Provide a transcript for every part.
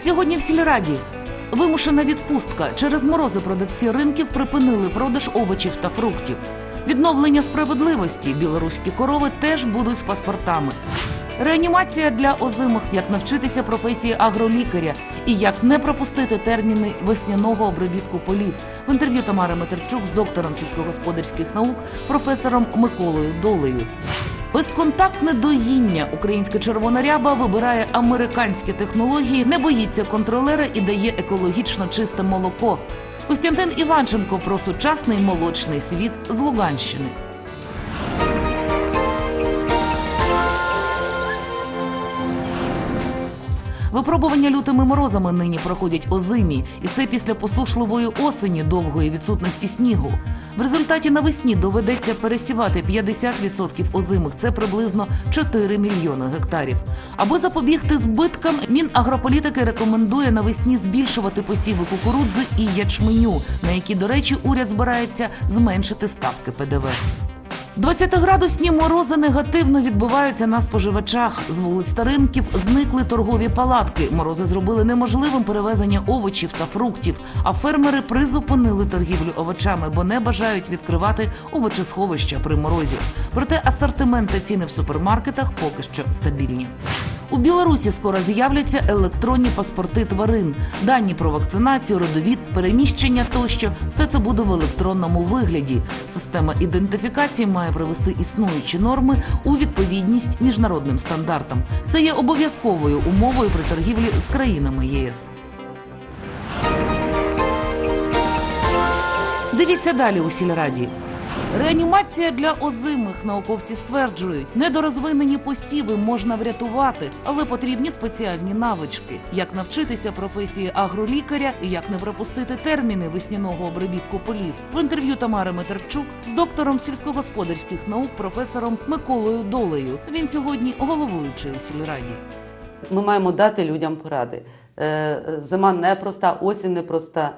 Сьогодні в сільраді вимушена відпустка. Через морози продавці ринків припинили продаж овочів та фруктів. Відновлення справедливості білоруські корови теж будуть з паспортами. Реанімація для озимих, як навчитися професії агролікаря і як не пропустити терміни весняного обробітку полів. В інтерв'ю Тамари Матерчук з доктором сільськогосподарських наук, професором Миколою Долею. Безконтактне доїння. Українська червона ряба вибирає американські технології, не боїться контролера і дає екологічно чисте молоко. Костянтин Іванченко про сучасний молочний світ з Луганщини. Випробування лютими морозами нині проходять озимі, і це після посушливої осені довгої відсутності снігу. В результаті навесні доведеться пересівати 50% озимих. Це приблизно 4 мільйони гектарів. Аби запобігти збиткам, Мінагрополітики рекомендує навесні збільшувати посіви кукурудзи і ячменю, на які, до речі, уряд збирається зменшити ставки ПДВ. 20-градусні морози негативно відбиваються на споживачах. З вулиць та ринків зникли торгові палатки. Морози зробили неможливим перевезення овочів та фруктів. А фермери призупинили торгівлю овочами, бо не бажають відкривати овочесховища при морозі. Проте асортимент та ціни в супермаркетах поки що стабільні. У Білорусі скоро з'являться електронні паспорти тварин, дані про вакцинацію, родовід, переміщення тощо. Все це буде в електронному вигляді. Система ідентифікації має привести існуючі норми у відповідність міжнародним стандартам. Це є обов'язковою умовою при торгівлі з країнами єС. Дивіться далі у сільраді. Реанімація для озимих науковці стверджують, недорозвинені посіви можна врятувати, але потрібні спеціальні навички, як навчитися професії агролікаря і як не пропустити терміни весняного обробітку полів. В інтерв'ю Тамари Метерчук з доктором сільськогосподарських наук професором Миколою Долею. Він сьогодні головуючий у сільраді. Ми маємо дати людям поради. Е, Зима непроста, осінь непроста,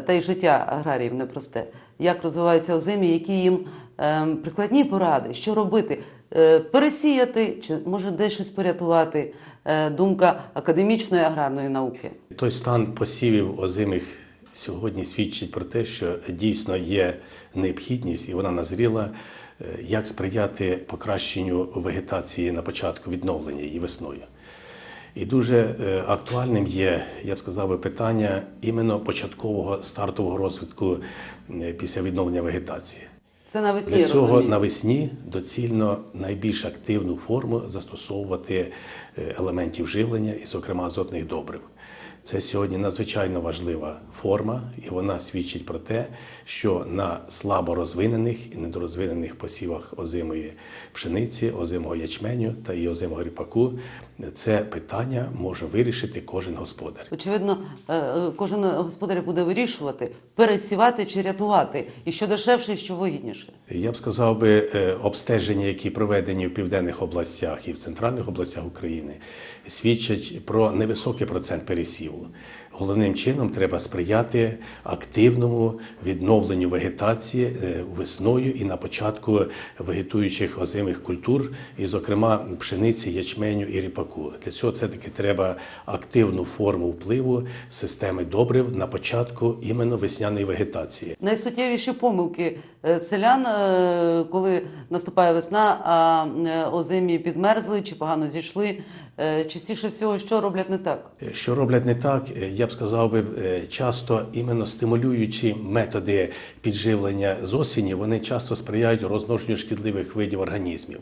та й життя аграріїв непросте. Як розвиваються озимі, які їм е, прикладні поради, що робити? Е, Пересіяти чи може десь щось порятувати. Е, Думка академічної аграрної науки. Той стан посівів озимих сьогодні свідчить про те, що дійсно є необхідність, і вона назріла, е, як сприяти покращенню вегетації на початку відновлення її весною. І дуже е, актуальним є, я б сказав, би, питання іменно початкового стартового розвитку е, після відновлення вегетації. Це навесні Для цього розумію. навесні доцільно найбільш активну форму застосовувати е, елементів живлення, і, зокрема, азотних добрив. Це сьогодні надзвичайно важлива форма, і вона свідчить про те, що на слабо розвинених і недорозвинених посівах озимої пшениці, озимого ячменю та і озимого ріпаку це питання може вирішити кожен господар. Очевидно, е, кожен господар буде вирішувати, пересівати чи рятувати, і що дешевше, і що вигідніше. Я б сказав би, е, обстеження, які проведені в південних областях і в центральних областях України, свідчать про невисокий процент пересіву. Головним чином треба сприяти активному відновленню вегетації е, весною і на початку вегетуючих озимих культур, і, зокрема, пшениці, ячменю і ріпаку. Для цього це таки треба активну форму впливу системи добрив на початку іменно весняної вегетації. Найсуттєвіші помилки е, селян, е, коли наступає весна, а озимі підмерзли чи погано зійшли. Е, Частіше всього, що роблять не так? Що роблять не так, е, я б сказав би, е, часто іменно стимулюючі методи підживлення з осені, вони часто сприяють розмноженню шкідливих видів організмів.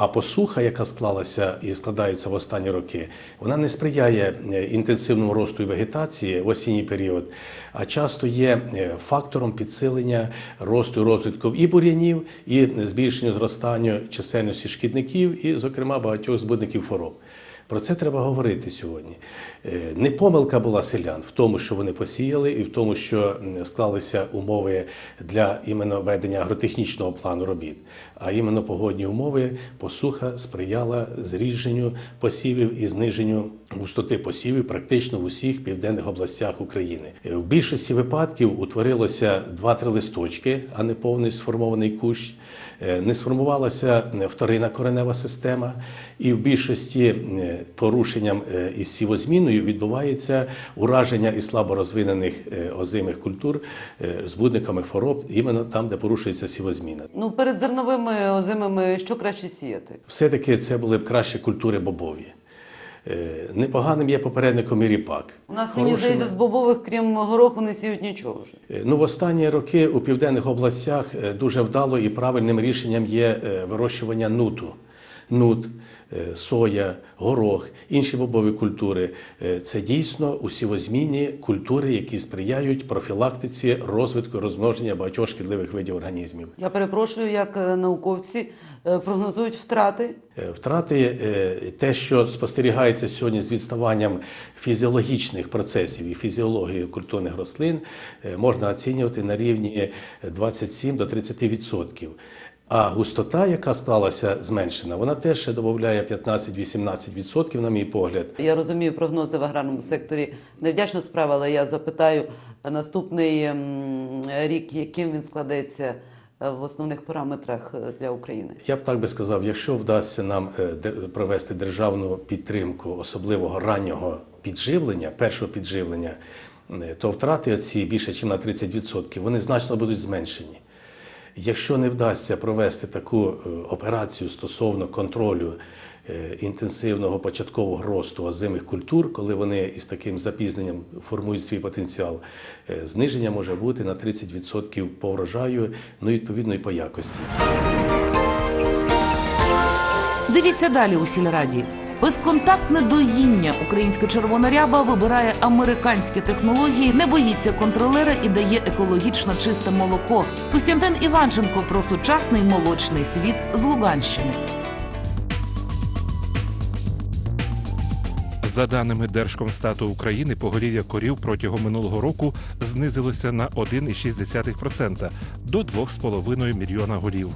А посуха, яка склалася і складається в останні роки, вона не сприяє е, інтенсивному росту і вегетації в осінній період, а часто є е, фактором підсилення росту і розвитку і бур'янів, і збільшення зростання чисельності шкідників, і, зокрема, багатьох збудників хвороб. Про це треба говорити сьогодні. Е, Не помилка була селян в тому, що вони посіяли, і в тому, що склалися умови для іменно ведення агротехнічного плану робіт. А іменно погодні умови посуха сприяла зрідженню посівів і зниженню густоти посівів практично в усіх південних областях України. Е, В більшості випадків утворилося два-три листочки, а не повний сформований кущ. Е, Не сформувалася е, вторинна коренева система, і в більшості е, порушенням із сівозміною відбувається ураження і слабо розвинених е, озимих культур збудниками хвороб, іменно там, де порушується сівозміна. Ну, перед зерновими озимими що краще сіяти? Все-таки це були б кращі культури бобові. Е, Непоганим є попередником і ріпак. У нас, мені Хорошими- здається, з бобових, крім гороху, не сіють нічого вже. Е, Ну, в останні роки у південних областях е, дуже вдало і правильним рішенням є вирощування нуту. Нут, соя, горох, інші бобові культури Е, це дійсно усівозмінні культури, які сприяють профілактиці розвитку і розмноження багатьох шкідливих видів організмів. Я перепрошую, як е, науковці е, прогнозують втрати. Е, Втрати е, те, що спостерігається сьогодні з відставанням фізіологічних процесів і фізіології культурних рослин, е, можна оцінювати на рівні 27 до 30 відсотків. А густота, яка склалася зменшена, вона теж ще додає 15-18 відсотків, на мій погляд. Я розумію прогнози в аграрному секторі невдячна справа, але я запитаю наступний ем, рік, яким він складеться е, в основних параметрах е, для України. Я б так би сказав, якщо вдасться нам е, провести державну підтримку особливого раннього підживлення, першого підживлення, то втрати оці більше, ніж на 30%, вони значно будуть зменшені. Якщо не вдасться провести таку е, операцію стосовно контролю е, інтенсивного початкового росту озимих культур, коли вони із таким запізненням формують свій потенціал, е, зниження може бути на 30% по врожаю, ну і відповідно і по якості. Дивіться далі у сільраді. Безконтактне доїння українська червона ряба вибирає американські технології, не боїться контролера і дає екологічно чисте молоко. Костянтин Іванченко про сучасний молочний світ з Луганщини. За даними Держкомстату України, поголів'я корів протягом минулого року знизилося на 1,6% до 2,5 мільйона голів.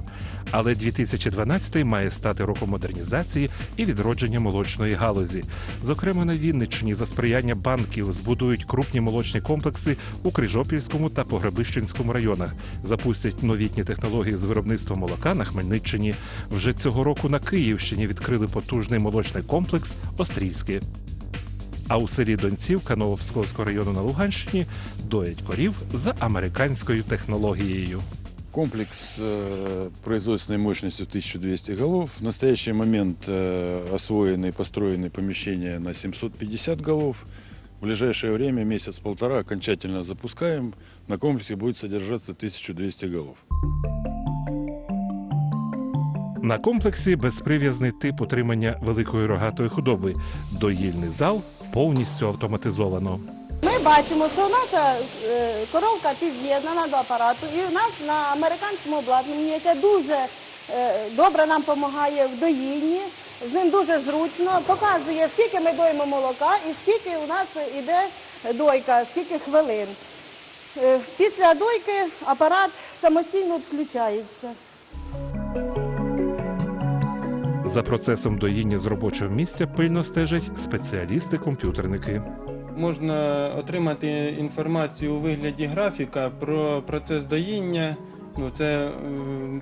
Але 2012 має стати роком модернізації і відродження молочної галузі. Зокрема, на Вінниччині за сприяння банків збудують крупні молочні комплекси у Крижопільському та Погребищенському районах. Запустять новітні технології з виробництва молока на Хмельниччині. Вже цього року на Київщині відкрили потужний молочний комплекс Острівське. А у селі Донців Кановського району на Луганщині доять корів за американською технологією. Комплекс э, производственной мощностью 1200 голов. В настоящий момент э, освоены и построены помещения на 750 голов. В ближайшее время, месяц-полтора, окончательно запускаем. На комплексе будет содержаться 1200 голов. На комплексі безприв'язний тип утримання великої рогатої худоби. Доїльний зал повністю автоматизовано. Ми бачимо, що наша е, коровка під'єднана до апарату, і у нас на американському обладнанні, яке дуже е, добре нам допомагає в доїнні, з ним дуже зручно, показує, скільки ми доїмо молока і скільки у нас іде дойка, скільки хвилин. Е, Після дойки апарат самостійно відключається. За процесом доїння з робочого місця пильно стежать спеціалісти-комп'ютерники. Можна отримати інформацію у вигляді графіка про процес доїння. Ну, це е,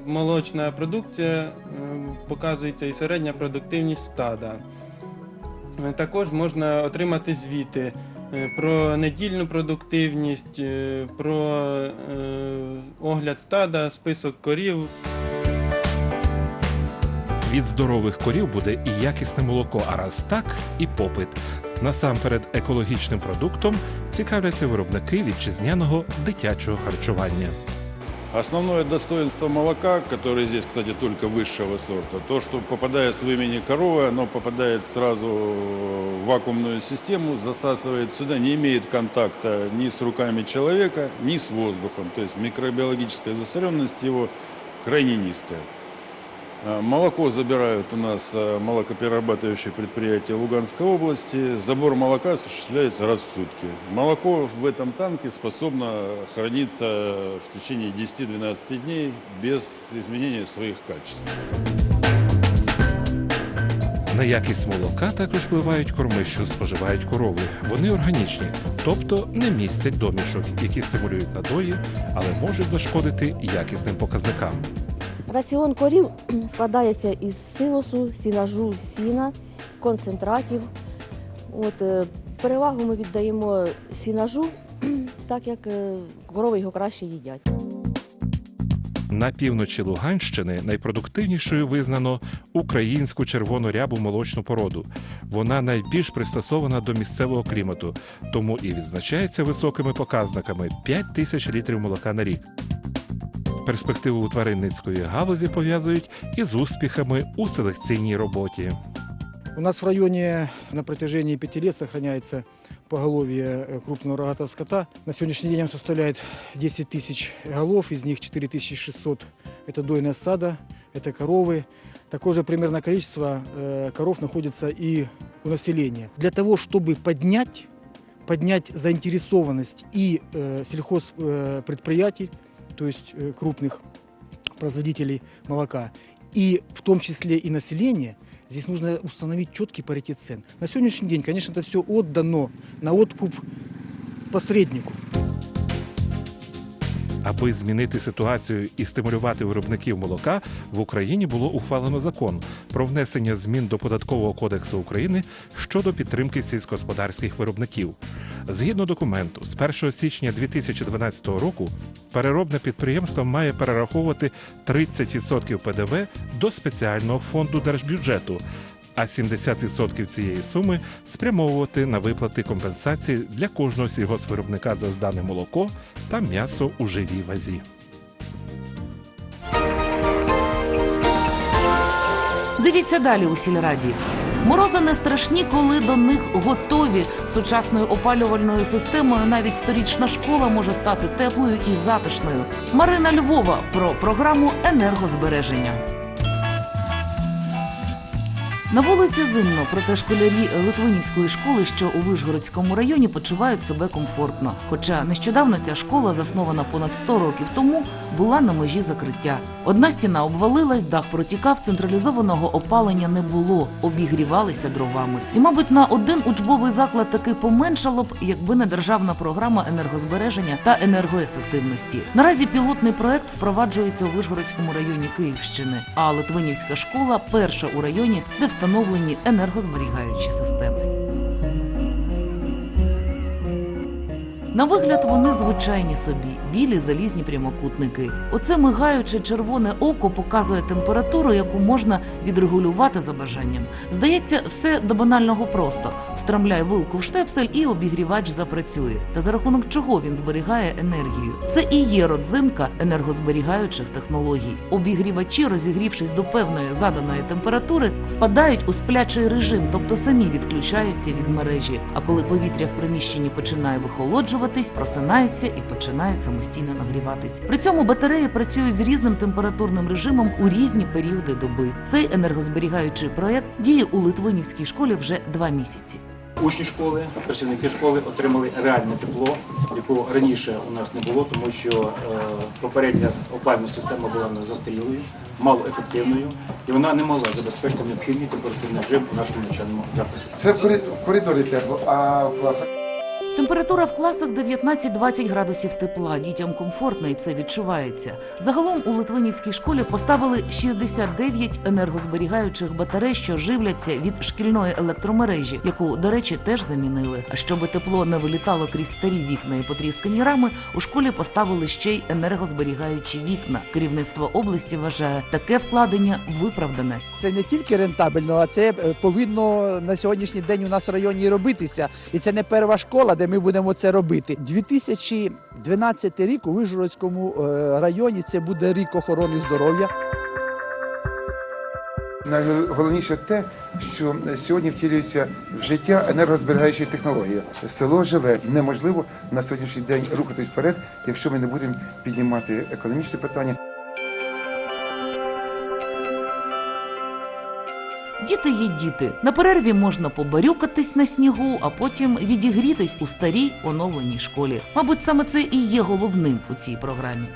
молочна продукція, е, показується і середня продуктивність стада. Е, Також можна отримати звіти про недільну продуктивність, про огляд стада, список корів. Від здорових корів буде і якісне молоко, а раз так, і попит. Насамперед, екологічним продуктом цікавляться виробники вітчизняного дитячого харчування. Основное достоинство молока, которое здесь, кстати, только высшего сорта, то, что попадая с вымени коровы, оно попадает сразу в вакуумную систему, засасывает сюда, не имеет контакта ни с руками человека, ни с воздухом. То есть микробиологическая засоренность его крайне низкая. А, Молоко забирают у нас а, молокоперерабатывающие предприятия Луганской области. Забор молока осуществляется раз в сутки. Молоко в этом танке способно храниться в течение 10-12 дней без изменения своих качеств. На якість молока також впливають корми, що споживають корови. Вони органічні, тобто не містять домішок, які стимулюють надої, але можуть зашкодити якісним показникам. Раціон корів складається із силосу, сілажу, сіна концентратів. От, е, перевагу ми віддаємо сінажу, так як е, корови його краще їдять. На півночі Луганщини найпродуктивнішою визнано українську червону рябу молочну породу. Вона найбільш пристосована до місцевого клімату, тому і відзначається високими показниками 5 тисяч літрів молока на рік Перспективу тваринницької галузі пов'язують із успіхами у селекційній роботі. У нас в районе на протяжении пяти лет сохраняется поголовье э, крупного рогатого скота. На сегодняшний день он составляет 10 тысяч голов, из них 4600 – это дойное стадо, это коровы. Такое же примерно количество э, коров находится и у населения. Для того, чтобы поднять, поднять заинтересованность и э, сельхозпредприятий, то есть э, крупных производителей молока, и в том числе и населения, здесь нужно установить четкий паритет цен. На сегодняшний день, конечно, это все отдано на откуп посреднику. Аби змінити ситуацію і стимулювати виробників молока, в Україні було ухвалено закон про внесення змін до податкового кодексу України щодо підтримки сільськогосподарських виробників. Згідно документу, з 1 січня 2012 року переробне підприємство має перераховувати 30% ПДВ до спеціального фонду держбюджету. А 70% цієї суми спрямовувати на виплати компенсації для кожного сільгоспвиробника за здане молоко та м'ясо у живій вазі. Дивіться далі у сільраді. Морози не страшні, коли до них готові. Сучасною опалювальною системою навіть сторічна школа може стати теплою і затишною. Марина Львова про програму енергозбереження. На вулиці зимно, проте школярі Литвинівської школи, що у Вишгородському районі, почувають себе комфортно. Хоча нещодавно ця школа, заснована понад 100 років тому, була на межі закриття. Одна стіна обвалилась, дах протікав, централізованого опалення не було, обігрівалися дровами. І, мабуть, на один учбовий заклад таки поменшало б, якби не державна програма енергозбереження та енергоефективності. Наразі пілотний проект впроваджується у Вишгородському районі Київщини. А Литвинівська школа перша у районі, де встановлені енергозберігаючі системи. На вигляд вони звичайні собі, білі залізні прямокутники. Оце мигаюче червоне око показує температуру, яку можна відрегулювати за бажанням. Здається, все до банального просто. Встромляй вилку в штепсель і обігрівач запрацює. Та за рахунок чого він зберігає енергію? Це і є родзинка енергозберігаючих технологій. Обігрівачі, розігрівшись до певної заданої температури, впадають у сплячий режим, тобто самі відключаються від мережі. А коли повітря в приміщенні починає вихолоджуватись, просинаються і починають самостійно нагріватись. При цьому батареї працюють з різним температурним режимом у різні періоди доби. Цей енергозберігаючий проект діє у Литвинівській школі вже два місяці. Учні школи, працівники школи отримали реальне тепло, якого раніше у нас не було, тому що е, попередня опалювальна система була застарілою, малоефективною, і вона не могла забезпечити необхідний температурний режим у нашому навчальному закладі. Це в в коридорі тепло, а в класах Температура в класах 19-20 градусів тепла. Дітям комфортно і це відчувається. Загалом у Литвинівській школі поставили 69 енергозберігаючих батарей, що живляться від шкільної електромережі, яку, до речі, теж замінили. А щоби тепло не вилітало крізь старі вікна і потріскані рами, у школі поставили ще й енергозберігаючі вікна. Керівництво області вважає таке вкладення виправдане. Це не тільки рентабельно, а це е, повинно на сьогоднішній день у нас в районі робитися. І це не перша школа, де ми будемо це робити. 2012 рік у Вижгородському е, районі це буде рік охорони здоров'я. найголовніше те, що сьогодні втілюється в життя енергозберігаюча технологія. Село живе. Неможливо на сьогоднішній день рухатись вперед, якщо ми не будемо піднімати економічні питання. Діти є діти. На перерві можна побарюкатись на снігу, а потім відігрітись у старій оновленій школі. Мабуть, саме це і є головним у цій програмі.